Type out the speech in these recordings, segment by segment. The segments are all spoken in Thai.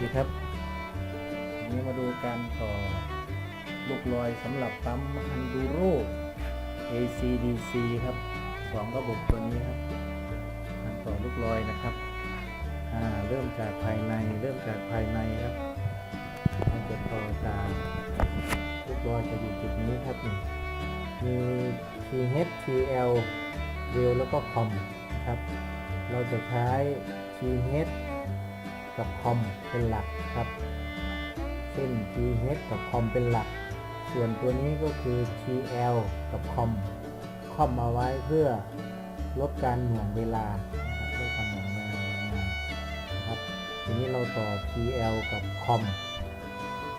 ดีครับนี้มาดูการต่อลูกลอยสำหรับปั๊มฮันดูโร่ ACDC ครับสองระบบตัวนี้ครับการต่อลูกลอยนะครับเริ่มจากภายในเริ่มจากภายในครับเราจะต่อจากลูกลอยจะอยู่จุดนี้ครับมี TH TL เวลแล้วก็คอมครับ เราจะใช้ TH กับคอมเป็นหลักครับเส้น TH กับคอมเป็นหลัก ส่วนตัวนี้ก็คือ TL กับคอมคอมเอาไว้เพื่อลดการหน่วงเวลาลดการหน่วงเวลาในงานครับทีนี้เราต่อ TL กับคอม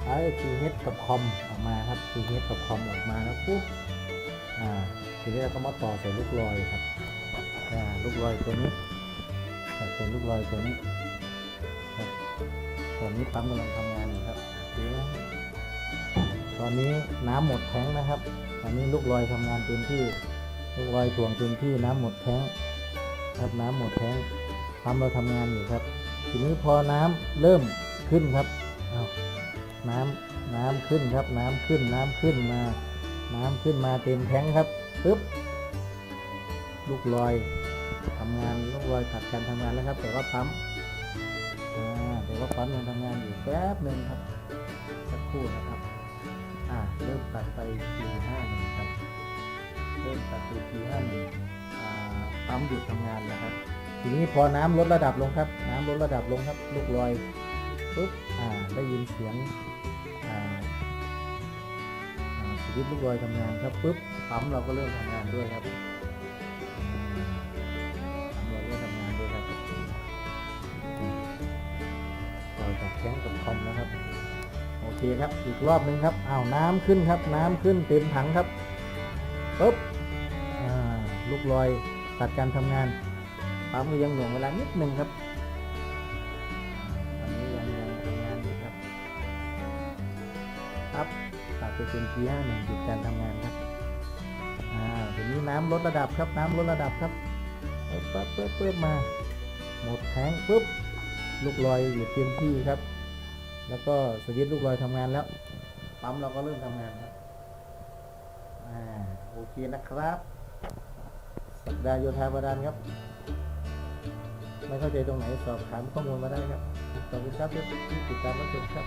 เอ้ย TH กับคอมออกมาครับ TH กับคอมออกมาแล้วปุ๊บอ่าทีนี้เราก็มาต่อใส่ลูกลอยครับอ่าลูกลอยตัวนี้ใส่เป็นลูกลอยตัวนี้ ตอนนี้ปั๊มกำลังทำงานอยู่ครับดีนะตอนนี้น้ำหมดแท้งนะครับ ตอนนี้ลูกลอยทำงานเต็มที่ ลูกลอยถ่วงเต็มที่น้ำหมดแท้งครับน้ำหมดแท้งปั๊มเราทำงานอยู่ครับ ทีนี้พอน้ำเริ่มขึ้นครับเอาน้ำน้ำขึ้นครับ น้ำขึ้นน้ำขึ้นมา น้ำขึ้นมาเต็มแท้งครับปึ๊บลูกลอยทำงานลูกลอยตัดการทำงานแล้วครับ แต่ว่าปั๊ม แต่ว่าปั๊มยังทำงานอยู่แป๊บหนึ่งครับ สักครู่นะครับ อ่าเริ่มตัดไป P51 ครับ เริ่มตัดไป P51 อ่าปั๊มหยุดทำงานนะครับ ทีนี้พอน้ำลดระดับลงครับ น้ำลดระดับลงครับลูกลอยปุ๊บอ่าได้ยินเสียงอ่าอ่าสวิตช์ลูกลอยทำงานครับปุ๊บปั๊มเราก็เริ่มทำงานด้วยครับ จากแข้งกับคอมนะครับ โอเคครับ อีกรอบหนึ่งครับอ้าวน้ำขึ้นครับ น้ำขึ้นเต็มถังครับปุ๊บลูกลอยตัดการทำงานปั๊มก็ยังหน่วงเวลานิดหนึ่งครับตอนนี้ยังยังทำงานอยู่ครับปั๊บตัดไปเป็น P51 หนึ่งหยุดการทำงานครับอ่าทีนี้น้ำลดระดับครับน้ำลดระดับครับปึ๊บปึ๊บปึ๊บปึ๊บมาหมดแทงปุ๊บ ลูกลอยอยู่เต็มที่ครับ แล้วก็สวิตช์ลูกลอยทำงานแล้ว ปั๊มเราก็เริ่มทำงานครับอ่าโอเคนะครับสัปดาห์โยธาบาดาลครับ ไม่เข้าใจตรงไหนสอบถามข้อมูลมาได้ครับขอบคุณครับที่ติดตามรับชมครับ